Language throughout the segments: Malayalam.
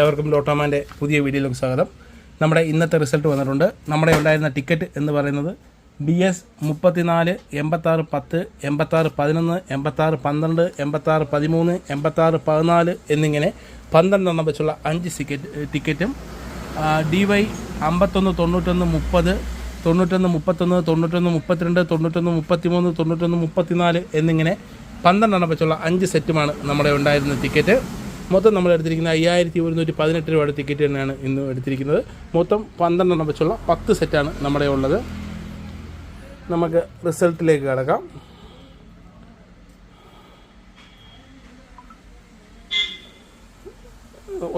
ഏവർക്കും ലോട്ടോമാന്റെ പുതിയ വീഡിയോയിലേക്ക് സ്വാഗതം. നമ്മുടെ ഇന്നത്തെ റിസൾട്ട് വന്നിട്ടുണ്ട്. നമ്മുടെ ഉണ്ടായിരുന്ന ടിക്കറ്റ് എന്ന് പറയുന്നത് ബി എസ് മുപ്പത്തിനാല് എൺപത്താറ് പത്ത് എൺപത്താറ് പതിനൊന്ന് എൺപത്താറ് പന്ത്രണ്ട് എൺപത്താറ് പതിമൂന്ന് എൺപത്താറ് പതിനാല് എന്നിങ്ങനെ പന്ത്രണ്ടെണ്ണം വെച്ചുള്ള അഞ്ച് ടിക്കറ്റ്. ടിക്കറ്റും ഡി വൈ അമ്പത്തൊന്ന് തൊണ്ണൂറ്റൊന്ന് മുപ്പത് തൊണ്ണൂറ്റൊന്ന് മുപ്പത്തൊന്ന് തൊണ്ണൂറ്റൊന്ന് മുപ്പത്തിരണ്ട് തൊണ്ണൂറ്റൊന്ന് മുപ്പത്തിമൂന്ന് തൊണ്ണൂറ്റൊന്ന് മുപ്പത്തിനാല് എന്നിങ്ങനെ പന്ത്രണ്ടെണ്ണം വെച്ചുള്ള അഞ്ച് സെറ്റുമാണ് നമ്മുടെ ഉണ്ടായിരുന്ന ടിക്കറ്റ്. മൊത്തം നമ്മൾ എടുത്തിരിക്കുന്ന അയ്യായിരത്തി ഒരുന്നൂറ്റി പതിനെട്ട് രൂപയുടെ ടിക്കറ്റ് തന്നെയാണ് ഇന്ന് എടുത്തിരിക്കുന്നത്. മൊത്തം പന്ത്രണ്ടെണ്ണം വെച്ചുള്ള പത്ത് സെറ്റാണ് നമ്മുടെ ഉള്ളത്. നമുക്ക് റിസൾട്ടിലേക്ക് കിടക്കാം.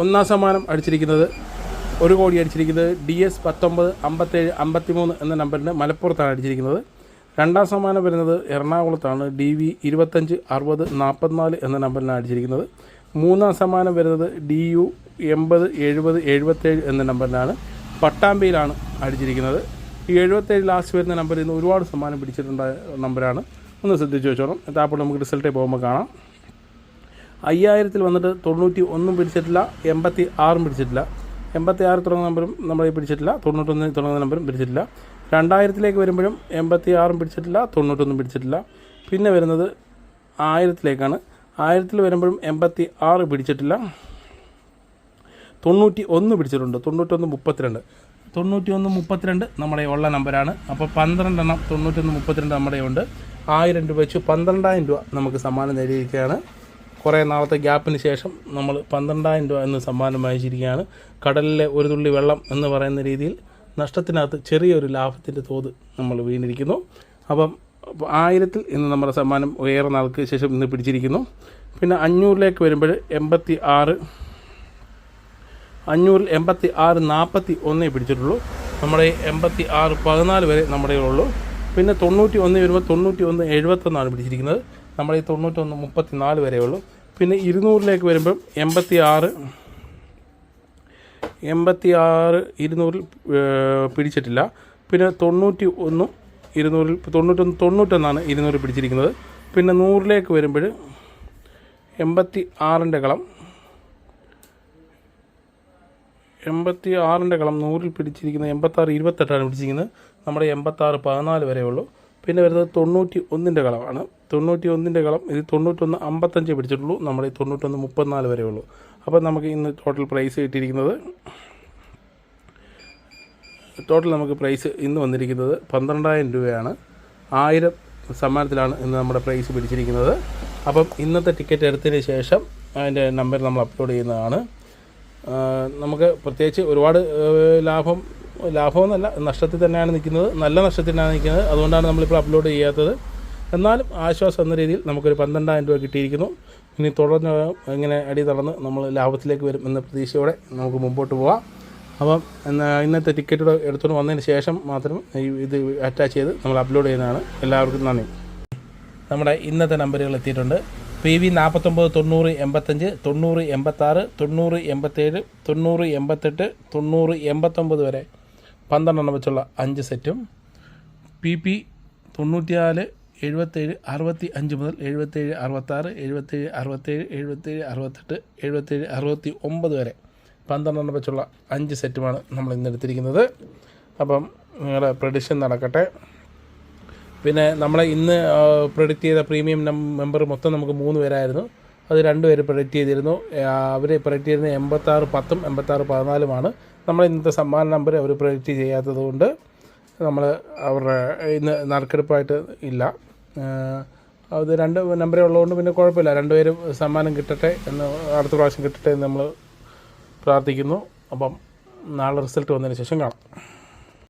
ഒന്നാം സമ്മാനം അടിച്ചിരിക്കുന്നത് ഒരു കോടി അടിച്ചിരിക്കുന്നത് ഡി എസ് പത്തൊമ്പത് അമ്പത്തേഴ് അമ്പത്തിമൂന്ന് എന്ന നമ്പറിന് മലപ്പുറത്താണ് അടിച്ചിരിക്കുന്നത്. രണ്ടാം സമ്മാനം വരുന്നത് എറണാകുളത്താണ്. ഡി വി ഇരുപത്തഞ്ച് അറുപത് നാൽപ്പത്തിനാല് എന്ന നമ്പറിലാണ് അടിച്ചിരിക്കുന്നത്. മൂന്നാം സമ്മാനം വരുന്നത് ഡി യു എൺപത് എഴുപത് എഴുപത്തേഴ് എന്ന നമ്പറിലാണ് പട്ടാമ്പിയിലാണ് അടിച്ചിരിക്കുന്നത്. ഈ എഴുപത്തേഴ് ലാസ്റ്റ് വരുന്ന നമ്പറിൽ നിന്ന് ഒരുപാട് സമ്മാനം പിടിച്ചിട്ടുണ്ടായ നമ്പറാണ് ഒന്ന് ശ്രദ്ധിച്ച് വെച്ചോണം. അപ്പോൾ നമുക്ക് റിസൾട്ടേ പോകുമ്പോൾ കാണാം. അയ്യായിരത്തിൽ വന്നിട്ട് തൊണ്ണൂറ്റി ഒന്നും പിടിച്ചിട്ടില്ല. എൺപത്തി ആറും പിടിച്ചിട്ടില്ല. എൺപത്തി ആറ് തുടങ്ങുന്ന നമ്പറും നമ്മൾ പിടിച്ചിട്ടില്ല. തൊണ്ണൂറ്റൊന്ന് തുടങ്ങുന്ന നമ്പറും പിടിച്ചിട്ടില്ല. രണ്ടായിരത്തിലേക്ക് വരുമ്പോഴും എൺപത്തി ആറും പിടിച്ചിട്ടില്ല. തൊണ്ണൂറ്റൊന്നും പിടിച്ചിട്ടില്ല. പിന്നെ വരുന്നത് ആയിരത്തിലേക്കാണ്. ആയിരത്തിൽ വരുമ്പോഴും എൺപത്തി ആറ് പിടിച്ചിട്ടില്ല. തൊണ്ണൂറ്റി ഒന്ന് പിടിച്ചിട്ടുണ്ട്. തൊണ്ണൂറ്റൊന്ന് മുപ്പത്തിരണ്ട്. തൊണ്ണൂറ്റി ഒന്ന് മുപ്പത്തിരണ്ട് നമ്മുടെ ഉള്ള നമ്പറാണ് അപ്പോൾ പന്ത്രണ്ടെണ്ണം തൊണ്ണൂറ്റൊന്ന് മുപ്പത്തിരണ്ട് നമ്മുടെ ഉണ്ട്. ആയിരം രൂപ വെച്ച് പന്ത്രണ്ടായിരം രൂപ നമുക്ക് സമ്മാനം നേടിയിരിക്കുകയാണ്. കുറേ നാളത്തെ ഗ്യാപ്പിന് ശേഷം നമ്മൾ പന്ത്രണ്ടായിരം രൂപ എന്ന് സമ്മാനം വാങ്ങിച്ചിരിക്കുകയാണ്. കടലിലെ ഒരു തുള്ളി വെള്ളം എന്ന് പറയുന്ന രീതിയിൽ നഷ്ടത്തിനകത്ത് ചെറിയൊരു ലാഭത്തിന്റെ തോത് നമ്മൾ വീണിരിക്കുന്നു. അപ്പം ആയിരത്തിൽ ഇന്ന് നമ്മുടെ സമ്മാനം ഏറെ നാൾക്ക് ശേഷം ഇന്ന് പിടിച്ചിരിക്കുന്നു. പിന്നെ അഞ്ഞൂറിലേക്ക് വരുമ്പോൾ എൺപത്തി ആറ് അഞ്ഞൂറിൽ എൺപത്തി ആറ് നാൽപ്പത്തി ഒന്നേ പിടിച്ചിട്ടുള്ളൂ. നമ്മുടെ എൺപത്തി ആറ് പതിനാല് വരെ നമ്മുടെ ഉള്ളൂ. പിന്നെ തൊണ്ണൂറ്റി ഒന്ന് വരുമ്പോൾ തൊണ്ണൂറ്റി ഒന്ന് എഴുപത്തൊന്നാണ് പിടിച്ചിരിക്കുന്നത്. നമ്മുടെ ഈ തൊണ്ണൂറ്റൊന്ന് മുപ്പത്തി നാല് വരെ ഉള്ളൂ. പിന്നെ ഇരുന്നൂറിലേക്ക് വരുമ്പം എൺപത്തി ആറ് എൺപത്തി ആറ് ഇരുന്നൂറിൽ പിടിച്ചിട്ടില്ല. പിന്നെ തൊണ്ണൂറ്റി ഒന്നും ഇരുന്നൂറിൽ തൊണ്ണൂറ്റൊന്ന് തൊണ്ണൂറ്റൊന്നാണ് ഇരുന്നൂറ് പിടിച്ചിരിക്കുന്നത്. പിന്നെ നൂറിലേക്ക് വരുമ്പോൾ എൺപത്തി ആറിന്റെ കളം. എൺപത്തി ആറിന്റെ കളം നൂറിൽ പിടിച്ചിരിക്കുന്നത് എൺപത്താറ് ഇരുപത്തെട്ടാണ് പിടിച്ചിരിക്കുന്നത്. നമ്മുടെ എൺപത്താറ് പതിനാല് വരെ ഉള്ളൂ. പിന്നെ വരുന്നത് തൊണ്ണൂറ്റി ഒന്നിന്റെ കളമാണ്. തൊണ്ണൂറ്റി ഒന്നിന്റെ കളം ഇത് തൊണ്ണൂറ്റൊന്ന് അമ്പത്തഞ്ച് പിടിച്ചിട്ടുള്ളൂ. നമ്മുടെ തൊണ്ണൂറ്റൊന്ന് മുപ്പത്തിനാല് വരെ ഉള്ളൂ. അപ്പോൾ നമുക്ക് ഇന്ന് ടോട്ടൽ പ്രൈസ് കിട്ടിയിരിക്കുന്നത് ടോട്ടൽ നമുക്ക് പ്രൈസ് ഇന്ന് വന്നിരിക്കുന്നത് പന്ത്രണ്ടായിരം രൂപയാണ്. ആയിരം സമ്മാനത്തിലാണ് ഇന്ന് നമ്മുടെ പ്രൈസ് പിടിച്ചിരിക്കുന്നത്. അപ്പം ഇന്നത്തെ ടിക്കറ്റ് എടുത്തതിന് ശേഷം അതിന്റെ നമ്പർ നമ്മൾ അപ്ലോഡ് ചെയ്യുന്നതാണ്. നമുക്ക് പ്രത്യേകിച്ച് ഒരുപാട് ലാഭം ലാഭമെന്നല്ല നഷ്ടത്തിൽ തന്നെയാണ് നിൽക്കുന്നത്. നല്ല നഷ്ടത്തിനാണ് നിൽക്കുന്നത്. അതുകൊണ്ടാണ് നമ്മളിപ്പോൾ അപ്ലോഡ് ചെയ്യാത്തത്. എന്നാലും ആശ്വാസം എന്ന രീതിയിൽ നമുക്കൊരു പന്ത്രണ്ടായിരം രൂപ കിട്ടിയിരിക്കുന്നു. ഇനി തുടർന്ന് ഇങ്ങനെ അടി തളർന്ന് നമ്മൾ ലാഭത്തിലേക്ക് വരും എന്ന പ്രതീക്ഷയോടെ നമുക്ക് മുമ്പോട്ട് പോവാം. അപ്പം ഇന്നത്തെ ടിക്കറ്റ് എടുത്തുകൊണ്ട് വന്നതിന് ശേഷം മാത്രം ഇത് അറ്റാച്ച് ചെയ്ത് നമ്മൾ അപ്ലോഡ് ചെയ്യുന്നതാണ്. എല്ലാവർക്കും നന്ദി. നമ്മുടെ ഇന്നത്തെ നമ്പറുകൾ എത്തിയിട്ടുണ്ട്. പി വി നാൽപ്പത്തൊമ്പത് തൊണ്ണൂറ് എൺപത്തഞ്ച് തൊണ്ണൂറ് എൺപത്താറ് തൊണ്ണൂറ് എൺപത്തേഴ് തൊണ്ണൂറ് എൺപത്തെട്ട് തൊണ്ണൂറ് എൺപത്തൊമ്പത് വരെ പന്ത്രണ്ടെണ്ണം വെച്ചുള്ള അഞ്ച് സെറ്റും. പി പി തൊണ്ണൂറ്റിനാല് എഴുപത്തേഴ് അറുപത്തി അഞ്ച് മുതൽ എഴുപത്തേഴ് അറുപത്താറ് എഴുപത്തേഴ് അറുപത്തേഴ് എഴുപത്തേഴ് അറുപത്തെട്ട് എഴുപത്തേഴ് അറുപത്തി ഒമ്പത് വരെ പന്ത്രണ്ടെണ്ണം വെച്ചുള്ള അഞ്ച് സെറ്റുമാണ് നമ്മൾ ഇന്ന് എടുത്തിരിക്കുന്നത്. അപ്പം നിങ്ങളുടെ പ്രഡിഷൻ നടക്കട്ടെ. പിന്നെ നമ്മളെ ഇന്ന് പ്രൊഡിക്റ്റ് ചെയ്ത പ്രീമിയം മെമ്പർ മൊത്തം നമുക്ക് മൂന്ന് പേരായിരുന്നു. അത് രണ്ടുപേർ പേര് പ്രൊഡിക്റ്റ് ചെയ്തിരുന്നു. അവർ പ്രൊഡിക്റ്റ് ചെയ്തിരുന്ന എൺപത്താറ് പത്തും എൺപത്താറ് പതിനാലുമാണ്. നമ്മൾ ഇന്നത്തെ സമ്മാന നമ്പർ അവർ പ്രൊഡിക്റ്റ് ചെയ്യാത്തത് കൊണ്ട് നമ്മൾ അവരുടെ ഇന്ന് നറുക്കെടുപ്പായിട്ട് ഇല്ല. അത് രണ്ട് നമ്പറേ ഉള്ളതുകൊണ്ട് പിന്നെ കുഴപ്പമില്ല. രണ്ടുപേരും സമ്മാനം കിട്ടട്ടെ എന്ന് അടുത്ത പ്രാവശ്യം കിട്ടട്ടെ എന്ന് നമ്മൾ പ്രാർത്ഥിക്കുന്നു. അപ്പം നാളെ റിസൾട്ട് വന്നതിന് ശേഷം കാണാം.